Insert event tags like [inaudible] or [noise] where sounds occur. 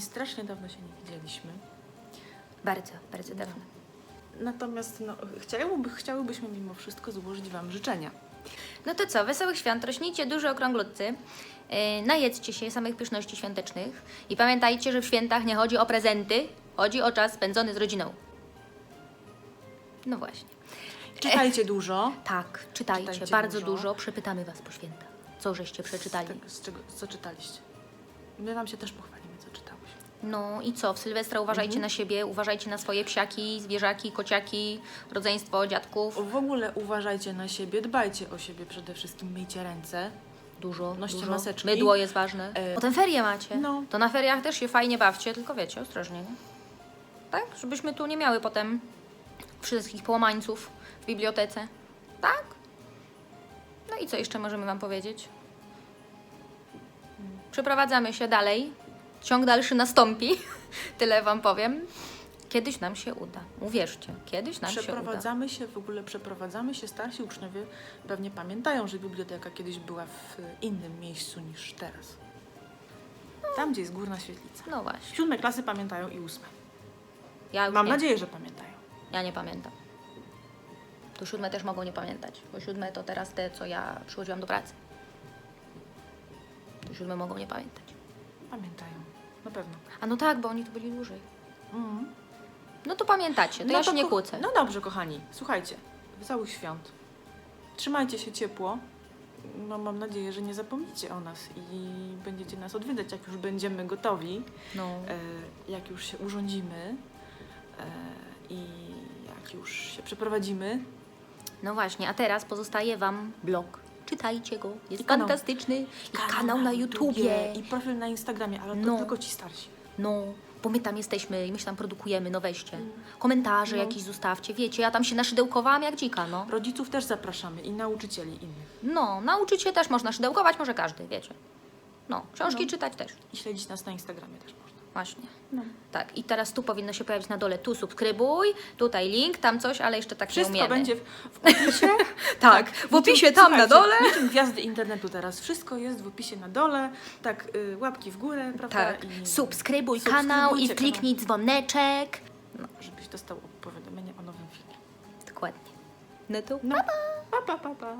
strasznie dawno się nie widzieliśmy. Bardzo, bardzo dawno. Natomiast no, chciałyby, chciałybyśmy mimo wszystko złożyć Wam życzenia. No to co, wesołych świąt, rośnijcie duże okrąglutcy, yy, najedzcie się samych pyszności świątecznych i pamiętajcie, że w świętach nie chodzi o prezenty, chodzi o czas spędzony z rodziną. No właśnie. Czytajcie dużo. Tak, czytajcie, Czytajcie bardzo dużo. dużo. przepytamy Was po świętach. Co żeście przeczytali? Z, tego, z czego, co czytaliście? My Wam się też pochwalimy. No i co, w Sylwestra uważajcie Mhm. na siebie, uważajcie na swoje psiaki, zwierzaki, kociaki, rodzeństwo, dziadków. W ogóle uważajcie na siebie, dbajcie o siebie przede wszystkim, myjcie ręce. Dużo, Noście dużo. maseczki. Mydło jest ważne. E, Potem ferie macie. no. To na feriach też się fajnie bawcie, tylko wiecie, ostrożnie, nie? Tak? Żebyśmy tu nie miały potem wszystkich połamańców w bibliotece. Tak? No i co jeszcze możemy Wam powiedzieć? Przeprowadzamy się dalej. Ciąg dalszy nastąpi. [laughs] Tyle Wam powiem. Kiedyś nam się uda. Uwierzcie, kiedyś nam się uda. Przeprowadzamy się, w ogóle przeprowadzamy się. Starsi uczniowie pewnie pamiętają, że biblioteka kiedyś była w innym miejscu niż teraz. Tam, gdzie jest górna świetlica. No właśnie. Siódme klasy pamiętają i ósme. Ja już Mam nie. nadzieję, że pamiętają. Ja nie pamiętam. To siódme też mogą nie pamiętać, bo siódme to teraz te, co ja przychodziłam do pracy. To siódme mogą nie pamiętać. Pamiętają, na pewno. A no tak, bo oni tu byli dłużej. Mhm. No to pamiętacie, to ja się nie ko- kłócę. No dobrze, kochani. Słuchajcie, wesołych świąt. Trzymajcie się ciepło. No, mam nadzieję, że nie zapomnicie o nas i będziecie nas odwiedzać, jak już będziemy gotowi, No. e, jak już się urządzimy e, i jak już się przeprowadzimy. no właśnie, a teraz pozostaje Wam blog. Czytajcie go, jest I kanał. fantastyczny. I kanał, na YouTubie. I profil na Instagramie, ale to No. tylko ci starsi. No, bo my tam jesteśmy i my się tam produkujemy, no weźcie. Komentarze No. jakieś zostawcie, wiecie, ja tam się naszydełkowałam jak dzika, no. Rodziców też zapraszamy i nauczycieli innych. No, nauczyć się też można szydełkować, może każdy, wiecie. No, książki No. czytać też. I śledzić nas na Instagramie też można. Właśnie. No. Tak, i teraz tu powinno się pojawić na dole, tu subskrybuj, tutaj link, tam coś, ale jeszcze tak nie Wszystko umiemy. będzie w, w opisie. [laughs] Tak, w opisie tam na dole. Niczym gwiazdy internetu teraz. Wszystko jest w opisie na dole. Tak, y, łapki w górę, prawda? Tak, I subskrybuj kanał i kanał. kliknij dzwoneczek. No, żebyś dostał powiadomienie o nowym filmie. Dokładnie. No to No. Pa, pa, pa, pa.